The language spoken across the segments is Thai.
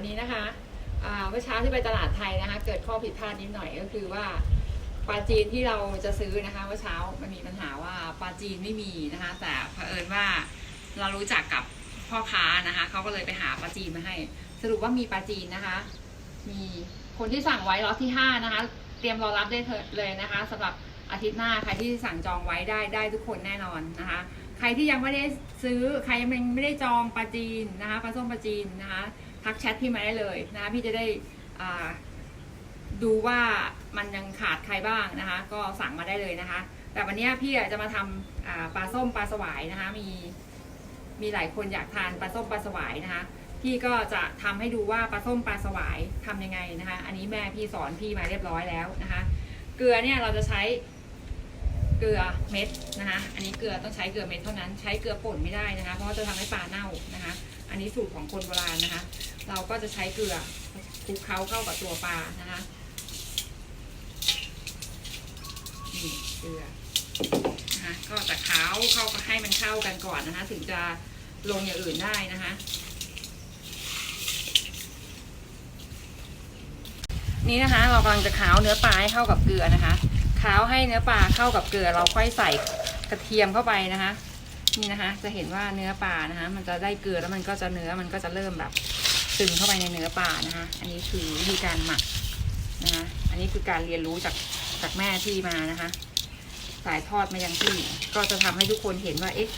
วันนี้นะคะเมื่อเช้าที่ไปตลาดไทยนะคะ เกิดข้อผิดพลาดนิดหน่อยก็คือว่าปลาจีนที่เราจะซื้อนะคะเมื่อเช้ามันมีปัญหาว่าปลาจีนไม่มีนะคะ แต่เผอิญว่าเรารู้จักกับพ่อค้านะคะเขาก็เลยไปหาปลาจีนมาให้ สรุปว่ามีปลาจีนนะคะ มีคนที่สั่งไว้ล็อตที่ห้านะคะ เตรียมรอรับได้เถอะเลยนะคะสำหรับอาทิตย์หน้าใครที่สั่งจองไว้ได้ได้ทุกคนแน่นอนนะคะ ใครที่ยังไม่ได้ซื้อใครยังไม่ได้จองปลาจีนนะคะปลาส้มปลาจีนนะคะ ทักแชทพี่มาได้เลยนะคะพี่จะได้ดูว่ามันยังขาดใครบ้างนะคะ ก็สั่งมาได้เลยนะคะ แต่วันนี้พี่จะมาทำอ่าปลาส้มปลาสวายนะคะ มีมีหลายคนอยากทานปลาส้มปลาสวายนะคะ พี่ก็จะทำให้ดูว่าปลาส้มปลาสวายทำยังไงนะคะ อันนี้แม่พี่สอนพี่มาเรียบร้อยแล้วนะคะ เกลือเนี่ยเราจะใช้ เกลือเม็ดนะคะ อันนี้เกลือต้องใช้เกลือเม็ดเท่านั้น ใช้เกลือป่นไม่ได้นะคะ เพราะว่าจะทำให้ปลาเน่านะคะ อันนี้สูตรของคนโบราณนะคะ เราก็จะใช้เกลือคลุกเคล้าเข้ากับตัวปลานะคะนี่เกลือนะคะก็จะเคล้าเข้าให้มันเข้ากันก่อนนะคะ ถึงจะลงอย่างอื่นได้นะคะนี่นะคะ เรากำลังจะเคล้าเนื้อปลาให้เข้ากับเกลือนะคะ เคล้าให้เนื้อปลาเข้ากับเกลือเราค่อยใส่กระเทียมเข้าไปนะคะ นี่นะคะ จะเห็นว่าเนื้อปลานะคะ มันจะได้เกลือแล้วมันก็จะเนื้อมันก็จะเริ่มแบบซึมเข้าไปในเนื้อปลานะคะ อันนี้คือวิธีการหมักนะคะ อันนี้คือการเรียนรู้จากจากแม่ที่มานะคะสายทอดมายังที่ก็จะทำให้ทุกคนเห็นว่าเอ๊ะ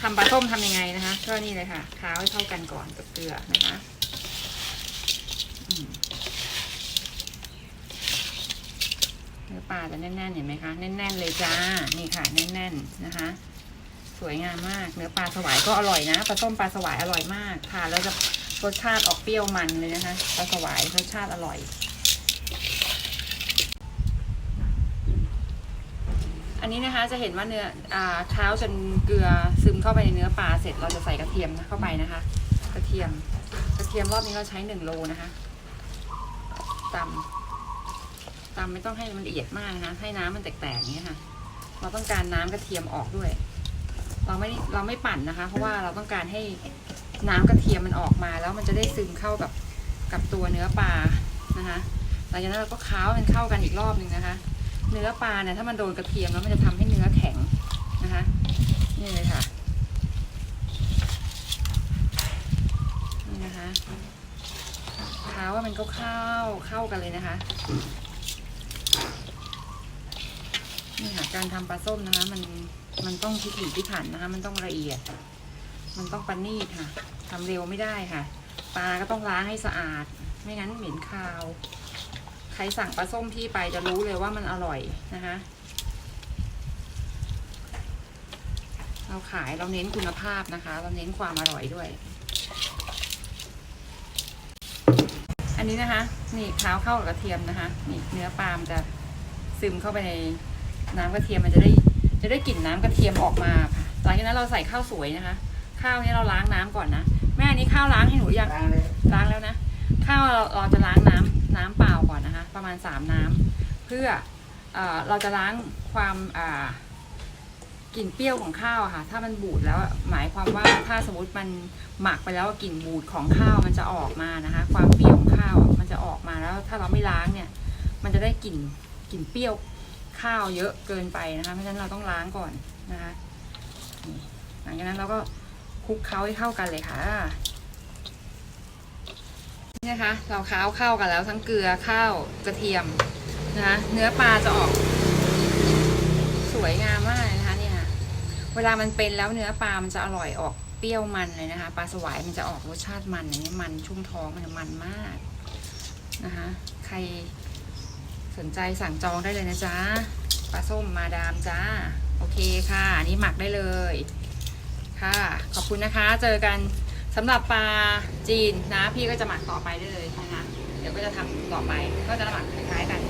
ทำปลาส้มทำยังไงนะคะก็นี่เลยค่ะเคล้าให้เข้ากันก่อนกับเกลือนะคะอืม เนื้อปลาจะแน่นๆเห็นไหมคะแน่นๆเลยจ้านี่ค่ะแน่นๆนะคะ สวยงามมากเนื้อปลาสวายก็อร่อยนะปลาส้มปลาสวายอร่อยมากทานแล้วจะรสชาติออกเปรี้ยวมันเลยนะคะปลาสวายรสชาติอร่อย อันนี้นะคะจะเห็นว่าเนื้ออ่าเท้าจนเกลือซึมเข้าไปในเนื้อปลาเสร็จเราจะใส่กระเทียมเข้าไปนะคะ กระเทียม กระเทียมรอบนี้เราใช้หนึ่งโลนะคะตำำไม่ต้องให้มันละเอียดมากนะคะ ให้น้ำมันแตกๆอย่างนี้ค่ะ เราต้องการน้ำกระเทียมออกด้วย เราไม่เราไม่ปั่นนะคะ เพราะว่าเราต้องการให้น้ำกระเทียมมันออกมา แล้วมันจะได้ซึมเข้ากับกับตัวเนื้อปลานะคะหลังจากนั้นเราก็ค้าวมันเข้ากันอีกรอบหนึ่งนะคะ เนื้อปลาเนี่ยถ้ามันโดนกระเทียมแล้วมันจะทำให้เนื้อแข็งนะคะนี่เลยค่ะนี่นะคะค้าวว่ามันก็เข้าเข้ากันเลยนะคะ นี่ค่ะการทำปลาส้มนะคะ มันมันต้องพิถีพิถันนะคะ มันต้องละเอียด มันต้องประณีตค่ะทำเร็วไม่ได้ค่ะ ปลาก็ต้องล้างให้สะอาด ไม่งั้นเหม็นคาว ใครสั่งปลาส้มพี่ไปจะรู้เลยว่ามันอร่อยนะคะ เราขายเราเน้นคุณภาพนะคะ เราเน้นความอร่อยด้วย นนี้นะคะ นี่เท้าเข้ากับกระเทียมนะคะ นี่เนื้อปลามันจะซึมเข้าไปในน้ำกระเทียมมันจะได้จะได้กลิ่นน้ำกระเทียมออกมาค่ะหลังจากนั้นเราใส่ข้าวสวยนะคะ ข้าวนี้เราล้างน้ำก่อนนะแม่อันนี้ข้าวล้างให้หนูหรือยังล้างเลยล้างแล้วนะข้าวเราเราจะล้างน้ำน้ำเปล่าก่อนนะคะ ประมาณสามน้ำเพื่อเออเราจะล้างความอ่า กลิ่นเปรี้ยวของข้าวอะค่ะ ถ้ามันบูดแล้วหมายความว่าถ้าสมมติมันหมักไปแล้วกลิ่นบูดของข้าวมันจะออกมานะคะ ความเปรี้ยวของข้าวมันจะออกมาแล้วถ้าเราไม่ล้างเนี่ย มันจะได้กลิ่นกลิ่นเปรี้ยวข้าวเยอะเกินไปนะคะเพราะฉะนั้นเราต้องล้างก่อนนะคะหลังจากนั้นเราก็คลุกเคล้าให้เข้ากันเลยค่ะนี่นะคะ เราเคล้าเข้ากันแล้วทั้งเกลือข้าวกระเทียมนะคะเนื้อปลาจะออก สวยงามมาก เวลามันเป็นแล้วเนื้อปลา มันจะอร่อยออกเปรี้ยวมันเลยนะคะ ปลาสวายมันจะออกรสชาติมันอย่างนี้มันชุ่มท้องมันมันมากนะคะ ใครสนใจสั่งจองได้เลยนะจ๊ะ ปลาส้มมาดามจ้า โอเคค่ะ อันนี้หมักได้เลย ค่ะ ขอบคุณนะคะ เจอกันสำหรับปลาจีนนะ พี่ก็จะหมักต่อไปได้เลยนะคะ เดี๋ยวก็จะทำต่อไป ก็จะหมักคล้ายๆกัน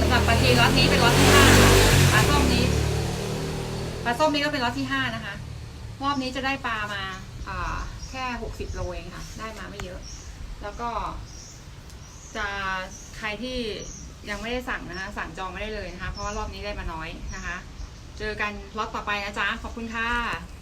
สำหรับปลาจีนล็อตนี้เป็นล็อตที่ห้าปลาส้ม ลาส้มนี้ก็เป็นล็อตที่ห้านะคะ รอบนี้จะได้ปลามาอ่าแค่หกสิบโลเองค่ะ ได้มาไม่เยอะ แล้วก็ จะใครที่ยังไม่ได้สั่งนะคะ สั่งจองไม่ได้เลยนะคะ เพราะว่ารอบนี้ได้มาน้อยนะคะ เจอกันล็อตต่อไปนะจ๊ะ ขอบคุณค่ะ